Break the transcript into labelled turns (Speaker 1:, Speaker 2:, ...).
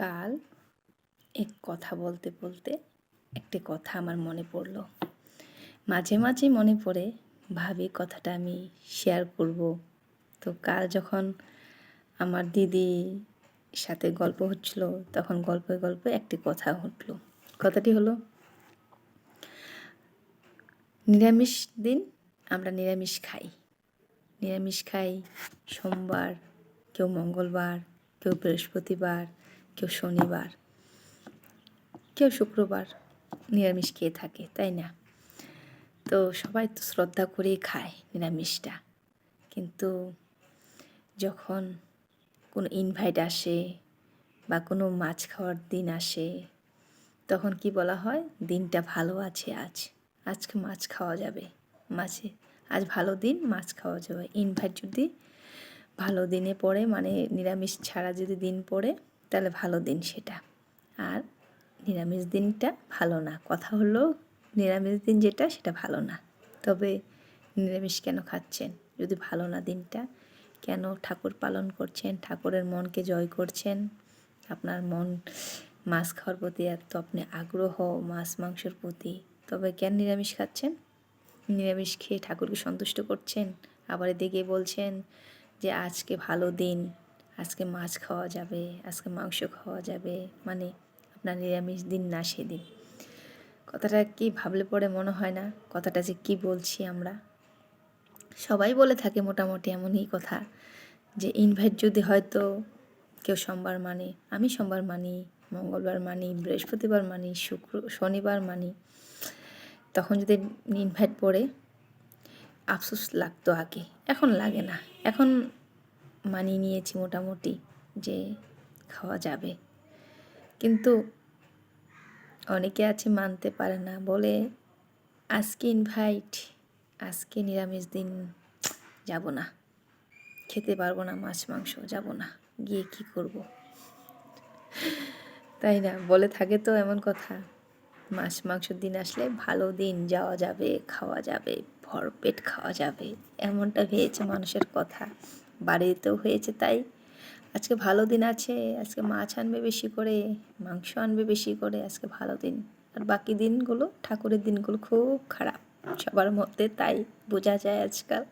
Speaker 1: কাল এক কথা বলতে বলতে একটি কথা আমার মনে পড়ল। মাঝে মাঝে মনে পড়ে, ভাবি কথাটা আমি শেয়ার করব। তো কাল যখন আমার দিদি সাথে গল্প হচ্ছিল, তখন গল্পে গল্পে একটি কথা উঠল কথাটি হলো, নিরামিষ দিন আমরা নিরামিষ খাই। নিরামিষ খাই সোমবার, কেউ মঙ্গলবার, কেউ বৃহস্পতিবার কেউ শনিবার, কেউ শুক্রবার নিরামিষ খেয়ে থাকে, তাই না? তো সবাই তো শ্রদ্ধা করেই খায় নিরামিষটা। কিন্তু যখন কোনো ইনভাইট আসে বা কোনো মাছ খাওয়ার দিন আসে, তখন কি বলা হয়? দিনটা ভালো আছে আজ, আজকে মাছ খাওয়া যাবে। মাছে আজ ভালো দিন, মাছ খাওয়া যাবে। ইনভাইট যদি ভালো দিনে পড়ে মানে নিরামিষ ছাড়া যদি দিন পড়ে তাহলে ভালো দিন সেটা। আর নিরামিষ দিনটা ভালো না। কথা হলো নিরামিষ দিন যেটা, সেটা ভালো না। তবে নিরামিষ কেন খাচ্ছেন? যদি ভালো না দিনটা, কেন ঠাকুর পালন করছেন? ঠাকুরের মনকে জয় করছেন? আপনার মন মাছ খাওয়ার প্রতি এত আপনি আগ্রহ, মাছ মাংসর প্রতি। তবে কেন নিরামিষ খাচ্ছেন? নিরামিষ খেয়ে ঠাকুরকে সন্তুষ্ট করছেন? আবার এদিকে বলছেন যে, আজকে ভালো দিন। আজকে মাছ খাওয়া যাবে, আজকে মাংস খাওয়া যাবে মানে আপনার নিরামিষ দিন না সেদিন। কথাটা কি ভাবলে পরে মনে হয় না, কথাটা যে কি বলছি আমরা? সবাই বলে থাকে মোটামুটি এমনই কথা, যে ইনভাইট যদি হয়তো কেউ সোমবার মানে আমি সোমবার মানি, মঙ্গলবার মানি, বৃহস্পতিবার মানি, শুক্র, শনিবার মানি, তখন যদি ইনভাইট পড়ে, আফসোস লাগতো আগে, এখন লাগে না। এখন মানিয়ে নিয়েছি মোটামুটি যে খাওয়া যাবে। কিন্তু অনেকে আছে মানতে পারে না, বলে, আজকে ইনভাইট আজকে নিরামিষ দিন, যাব না। খেতে পারব না, মাছ, মাংস, যাব না। গিয়ে কি করব? তাই না? বলে থাকে তো এমন কথা। মাছ মাংসর দিন আসলে ভালো দিন, যাওয়া যাবে, খাওয়া যাবে, ভরপেট খাওয়া যাবে, এমনটা হয়েছে মানুষের কথা। বাড়িতেও হয়েছে তাই। আজকে ভালো দিন আছে, আজকে মাছ আনবে বেশি করে, মাংস আনবে বেশি করে, আজকে ভালো দিন। আর বাকি দিনগুলো, ঠাকুরের দিনগুলো খুব খারাপ, সবার মধ্যে তাই বোঝা যায় আজকাল।